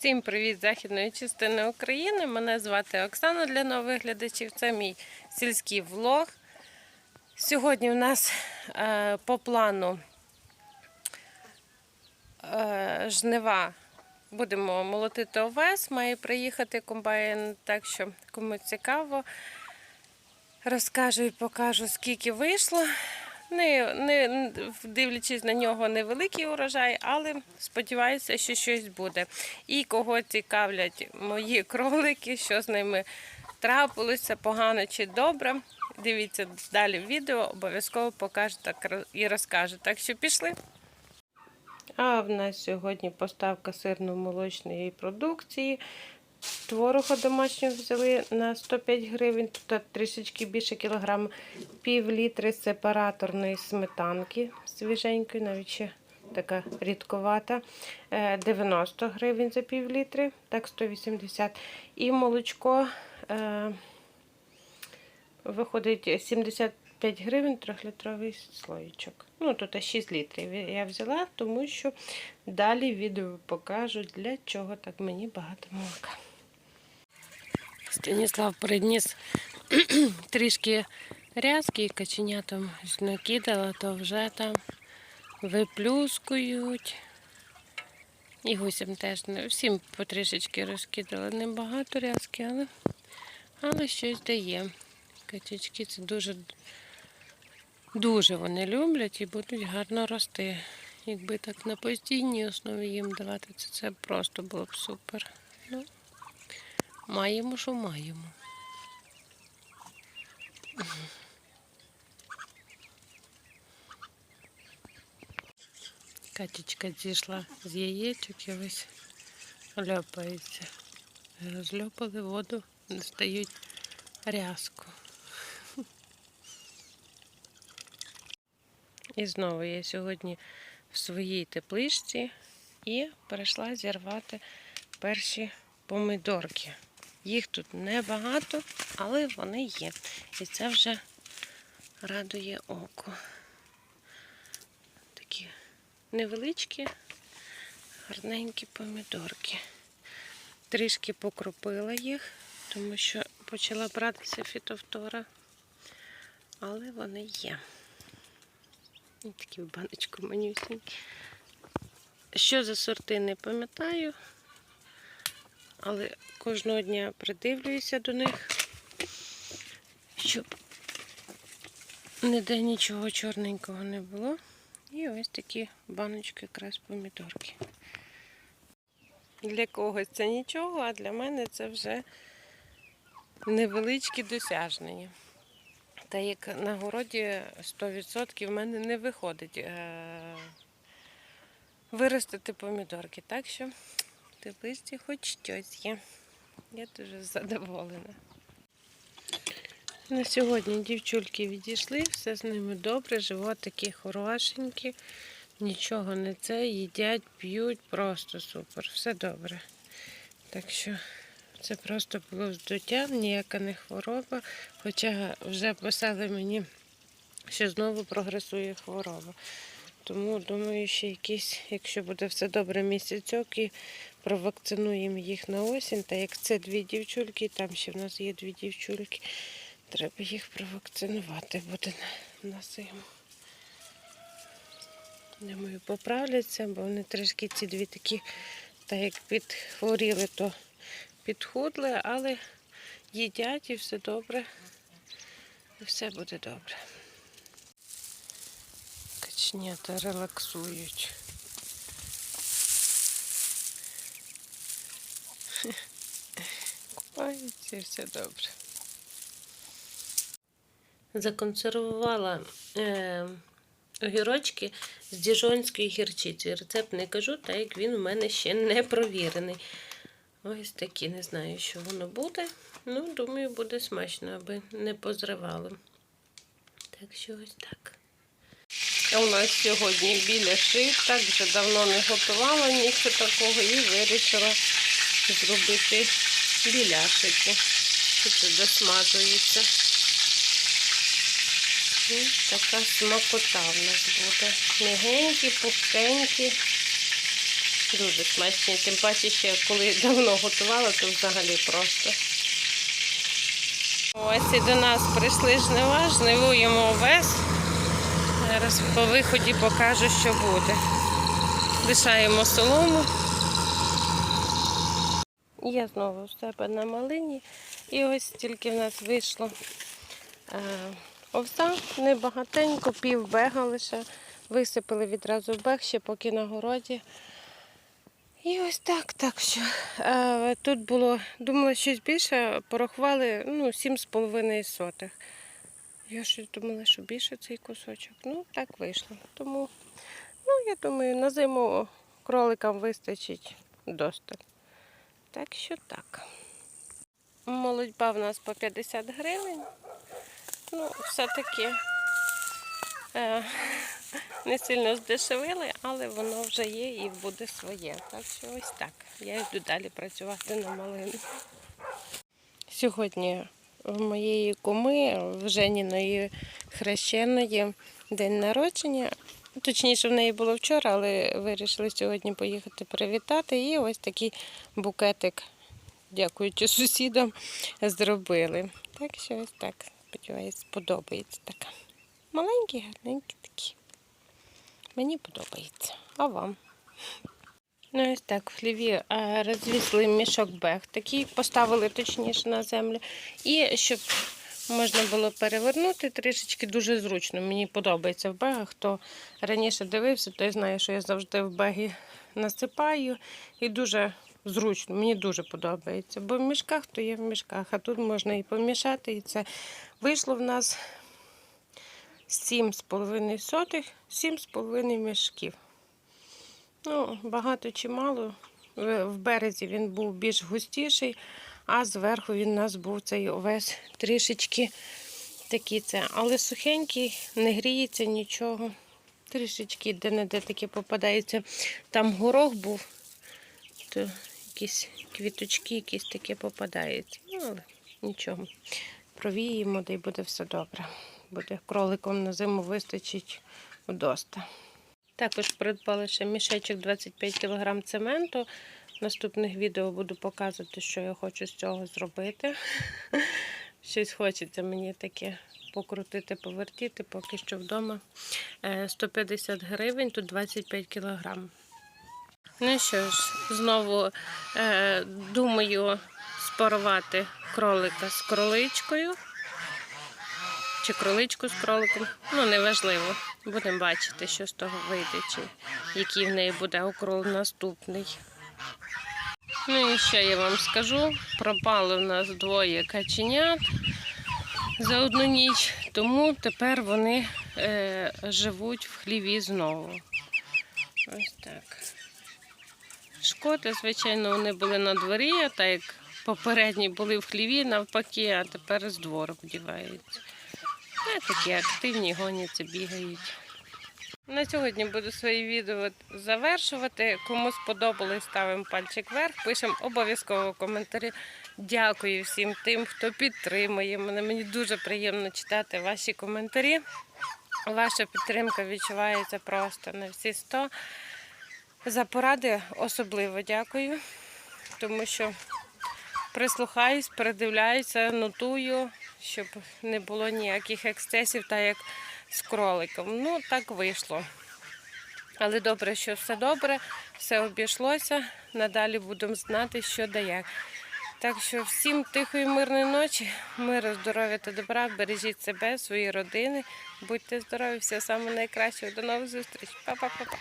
Всім привіт західної частини України. Мене звати Оксана для нових глядачів. Це мій сільський влог. Сьогодні у нас е, по плану е, жнива. Будемо молотити овес, має приїхати комбайн, так що кому цікаво, розкажу і покажу, скільки вийшло. Не, не дивлячись на нього, невеликий урожай, але сподіваюся, що щось буде. І кого цікавлять мої кролики, що з ними трапилося, погано чи добре. Дивіться далі відео, обов'язково покажу так і розкажу. Так що пішли. А в нас сьогодні поставка сирно-молочної продукції. Творога домашнього взяли на 105 гривень, тут трішечки більше кілограм, пів літри сепараторної сметанки свіженької, навіть ще така рідковата, е, 90 гривень за пів літри, так 180. І молочко е, виходить 75 гривень, трьохлітровий слоєчок. Ну, тут 6 літрів я взяла, тому що далі відео покажу, для чого так мені багато молока. Станіслав приніс трішки рязки, каченятам накидала, то вже там виплюскують. І гусям теж всім потрішечки розкидала. Небагато рязки, але, але щось дає. Качечки це дуже, дуже вони люблять і будуть гарно рости. Якби так на постійній основі їм давати, це, це просто було б супер. Ну, Маємо, що маємо. Катечка зійшла з яєчок і ось ляпається. Розльопали воду, достають рязку. І знову я сьогодні в своїй тепличці і прийшла зірвати перші помидорки. Їх тут небагато, але вони є. І це вже радує око. Такі невеличкі, гарненькі помідорки. Трішки покропила їх, тому що почала братися фітовтора, але вони є. І такі в баночку манюсенькі. Що за сорти, не пам'ятаю. Але кожного дня придивлююся до них, щоб ніде нічого чорненького не було. І ось такі баночки якраз помідорки. Для когось це нічого, а для мене це вже невеличкі досягнення. Та як на городі 100% в мене не виходить е- виростити помідорки. Так що тепличці хоч щось є. Я дуже задоволена. На сьогодні дівчульки відійшли, все з ними добре, животики хорошенькі, нічого не це, їдять, п'ють, просто супер, все добре. Так що це просто було здуття, ніяка не хвороба, хоча вже писали мені, що знову прогресує хвороба. Тому думаю, що якийсь, якщо буде все добре, місяцьок і провакцинуємо їх на осінь. Та як це дві дівчульки, там ще в нас є дві дівчульки, треба їх провакцинувати буде на, зиму. Думаю, поправляться, бо вони трішки ці дві такі, так як підхворіли, то підхудли, але їдять і все добре. І все буде добре. Качнята релаксують. Купаються і все добре. Законсервувала е, огірочки з діжонської гірчиці. Рецепт не кажу, так як він у мене ще не провірений. Ось такі, не знаю, що воно буде. Ну, думаю, буде смачно, аби не позривало. Так що ось так. А у нас сьогодні біля шиї, так вже давно не готувала нічого такого і вирішила зробити біляшики. Тут досмажується. І така смакота в нас буде. Мягенькі, пухкенькі. Дуже смачні. Тим паче, ще коли давно готувала, то взагалі просто. Ось і до нас прийшли жнива, жнивуємо овес. Зараз по виході покажу, що буде. Лишаємо солому. Я знову в себе на малині. І ось тільки в нас вийшло е, овса, небагатенько, пів бега лише. Висипали відразу бег, ще поки на городі. І ось так, так що е, тут було, думала, щось більше, порахували ну, 7,5 сотих. Я щось думала, що більше цей кусочок. Ну, так вийшло. Тому, ну, я думаю, на зиму кроликам вистачить досталь. Так що так. Молодьба в нас по 50 гривень. Ну, все-таки е, не сильно здешевили, але воно вже є і буде своє. Так що ось так. Я йду далі працювати на малину. Сьогодні в моєї куми, в Женіної хрещеної, день народження. Точніше, в неї було вчора, але вирішили сьогодні поїхати привітати. І ось такий букетик, дякуючи сусідам, зробили. Так що ось так, сподіваюся, сподобається така. Маленькі, гарненькі такі. Мені подобається. А вам? Ну, ось так, в хліві розвісли мішок бег, такий поставили точніше на землю. І щоб можна було перевернути трішечки дуже зручно. Мені подобається в бегах. Хто раніше дивився, той знає, що я завжди в беги насипаю. І дуже зручно, мені дуже подобається. Бо в мішках то є в мішках, а тут можна і помішати. І це вийшло в нас 7,5 сотих, 7,5 мішків. Ну, багато чи мало. В березі він був більш густіший, а зверху він у нас був цей овес трішечки такий це. Але сухенький, не гріється нічого. Трішечки де-не-де таке попадається. Там горох був, то якісь квіточки, якісь таке попадаються. Ну, але нічого. Провіємо, да й буде все добре. Буде кроликом на зиму вистачить вдоста. Також придбали ще мішечок 25 кг цементу. Наступних відео буду показувати, що я хочу з цього зробити. Щось хочеться мені таке покрутити, повертіти, поки що вдома. Е, 150 гривень, тут 25 кг. Ну що ж, знову е, думаю спарувати кролика з кроличкою. Чи кроличку з кроликом. Ну, неважливо. Будемо бачити, що з того вийде, чи який в неї буде укрол наступний. Ну і ще я вам скажу: пропали в нас двоє каченят за одну ніч, тому тепер вони е, живуть в хліві знову. Ось так. Шкоди, звичайно, вони були на дворі, а так як попередні були в хліві навпаки, а тепер з двору вдіваються. А такі активні, гоняться, бігають. На сьогодні буду свої відео завершувати. Кому сподобалось, ставимо пальчик вверх, пишемо обов'язково коментарі. Дякую всім тим, хто підтримує мене. Мені дуже приємно читати ваші коментарі. Ваша підтримка відчувається просто на всі 100. За поради особливо дякую, тому що прислухаюсь, передивляюся, нотую, щоб не було ніяких ексцесів, так як з кроликом. Ну, так вийшло. Але добре, що все добре, все обійшлося. Надалі будемо знати, що да як. Так що всім тихої, мирної ночі, миру, здоров'я та добра. Бережіть себе, свої родини. Будьте здорові, все саме найкращого. До нових зустрічей. Па-па-па-па.